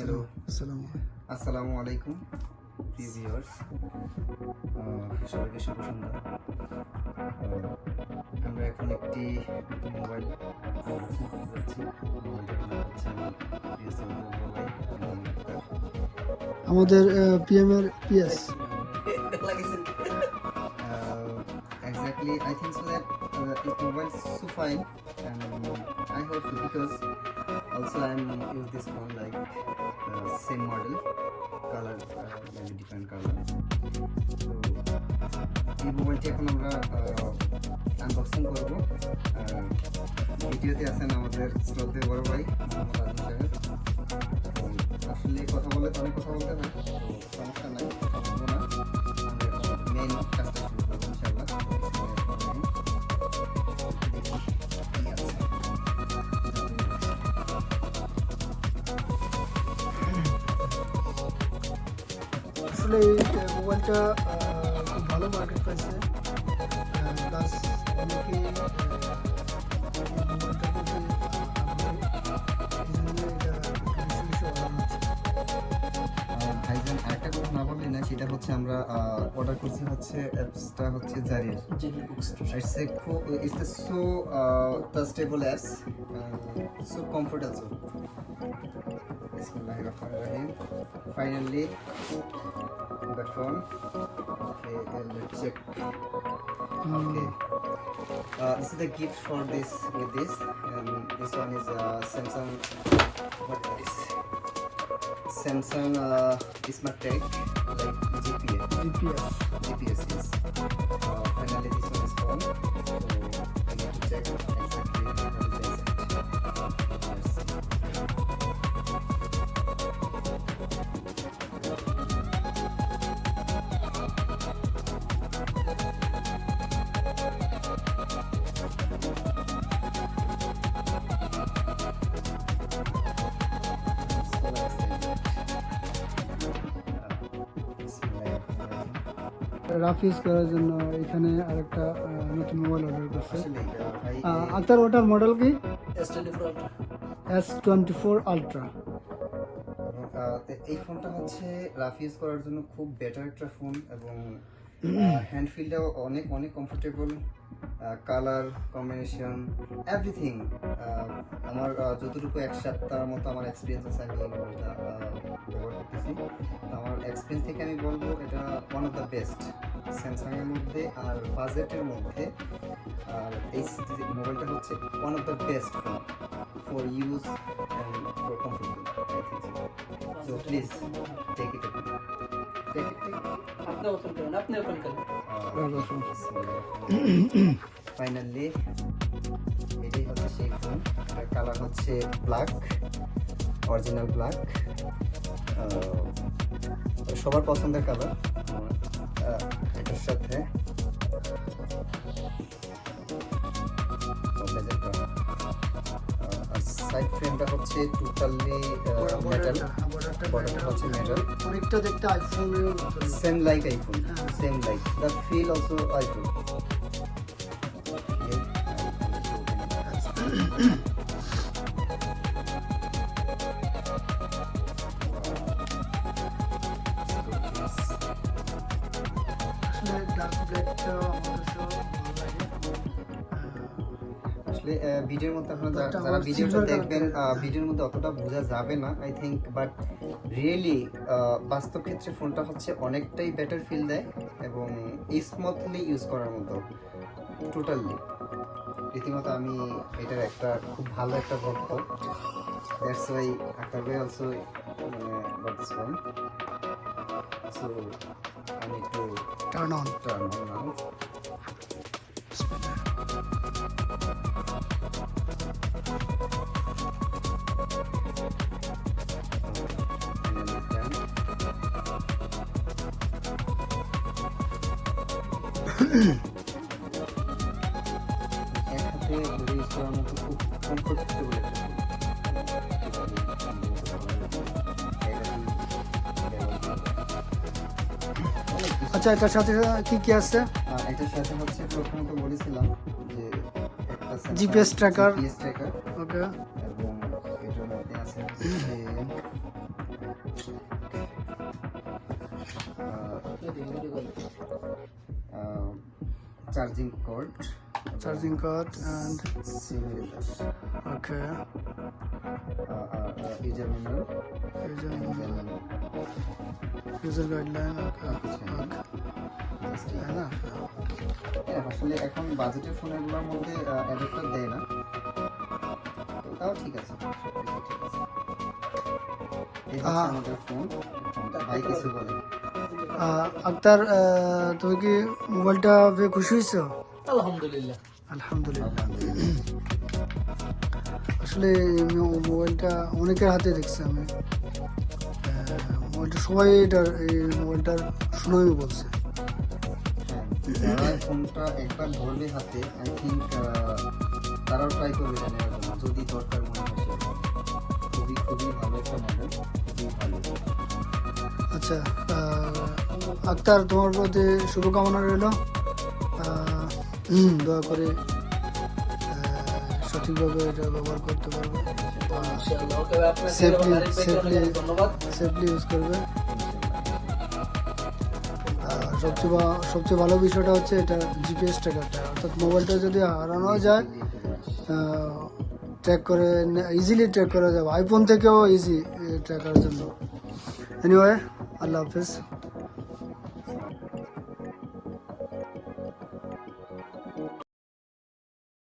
Hello আসসালামু আসসালামু আলাইকুম প্রিয় ভিউয়ার্স সবাইকে শুভ সন্ধ্যা। আমরা এখন একটি মোবাইল আমাদের পিএম এর PS exactly, I think so that uh, it mobile so fine, and I hope so because also I'm use this phone like uh, same model, color uh, maybe different color. So এই মোবাইলটি এখন আমরা unboxing করব। ভিডিওতে আছেন আমাদের শ্রদ্ধেয় বড় ভাই এবং আসলে কথা বলে অনেক কথা বলতে হয় সমস্যা নাই মেইন কাজটা আসলে এই মোবাইলটা খুব ভালো মার্কেট পাইছে প্লাস অনেকে সেটা হচ্ছে আমরা অর্ডার করছি হচ্ছে অ্যাপসটা হচ্ছে জারির a co- it's a so uh, trustable apps, uh, so Bismillahirrahmanirrahim. Finally, the phone. Okay, uh, let's check. Okay. Uh, this is the gift for this with this, and this one is uh, Samsung. What is this? Samsung uh, Smart Tech, like gps GPS GPS is. Uh, finally, this one rough use করার জন্য এখানে আরেকটা নতুন mobile order করছে। আক্তার ওটার model কি? S twenty four ultra এই ফোনটা হচ্ছে রাফ ইউজ করার জন্য খুব বেটার একটা ফোন এবং হ্যান্ড ফিলটাও অনেক অনেক কমফোর্টেবল কালার কম্বিনেশন এভরিথিং আমার যতটুকু এক সপ্তাহ মতো আমার এক্সপিরিয়েন্স আছে আমি এই মোবাইলটা ব্যবহার করতেছি। তো আমার এক্সপিরিয়েন্স থেকে আমি বলব এটা ওয়ান অফ দ্য বেস্ট স্যামসাংয়ের মধ্যে আর বাজেটের মধ্যে। আর এই মোবাইলটা হচ্ছে one of the best phone for use and for comfortable so please take it take it take আপনি ওপেন করেন আপনি ওপেন করেন ফাইনালি এটাই হচ্ছে সেই ফোন কালার হচ্ছে ব্ল্যাক অরিজিনাল ব্ল্যাক সবার পছন্দের কালার এটার সাথে সাইড ফ্রেমটা হচ্ছে টোটালি মেটাল বর্ডারটা হচ্ছে মেটাল অনেকটা দেখতে আইফোনের মতন Same like iPhone. Ah. Same like. The feel আসলে ভিডিওর মধ্যে আপনারা যারা- ভিডিওটা দেখবেন ভিডিওর মধ্যে অতটা বোঝা যাবে না আই থিঙ্ক বাট রিয়েলি বাস্তব ক্ষেত্রে ফোনটা হচ্ছে অনেকটাই বেটার ফিল দেয় এবং স্মুথলি ইউজ করার মতো টোটালি রীতিমতো আমি এটার একটা খুব ভালো একটা ভক্ত। দ্যাটস ওয়াই আক্তার ভাই also got this phone so I need to turn on turn on now এক আচ্ছা এটার সাথে কি কি আছে? এটার সাথে হচ্ছে প্রথমত বলেছিলাম যে GPS tracker GPS tracker okay. এবং এটার মধ্যে আছে যে charging cord reader okay user manual user user manual user guideline okay তাই না হ্যাঁ আসলে এখন বাজেটের ফোনগুলোর মধ্যে অ্যাডাপ্টার দেয় না। তাও ঠিক আছে। ঠিক। আমাদের ফোন। ভাই কিছু বলে। আক্তার তুমি কি মোবাইলটা খুশি হয়েছো? আলহামদুলিল্লাহ। আলহামদুলিল্লাহ। আসলে মোবাইলটা অনেকের হাতে দেখছি আমি। মোবাইলটা সবাই এটার এই মোবাইলটার সুনামি বলছে। হ্যাঁ ফোনটা একবার ধরবে হাতে আই থিঙ্ক তারাও ট্রাই করবে এটা নেওয়ার জন্য যদি দরকার মনে হয় খুবই খুবই ভালো একটা মডেল খুবই ভালো। আচ্ছা আক্তার তোমার প্রতি শুভকামনা রইল। দয়া করে সঠিকভাবে এটা ব্যবহার করতে পারবে অনেক ধন্যবাদ সেফলি ইউজ করবে সবচেয়ে সবচেয়ে ভালো বিষয়টা হচ্ছে এটা জিপিএস ট্র্যাকারটা অর্থাৎ মোবাইলটা যদি হারানো যায় ট্র্যাক করে ইজিলি ট্র্যাক করা যাবে। আইফোন থেকেও ইজি ট্র্যাক করার জন্য। এনিওয়ে আল্লাহ হাফিজ।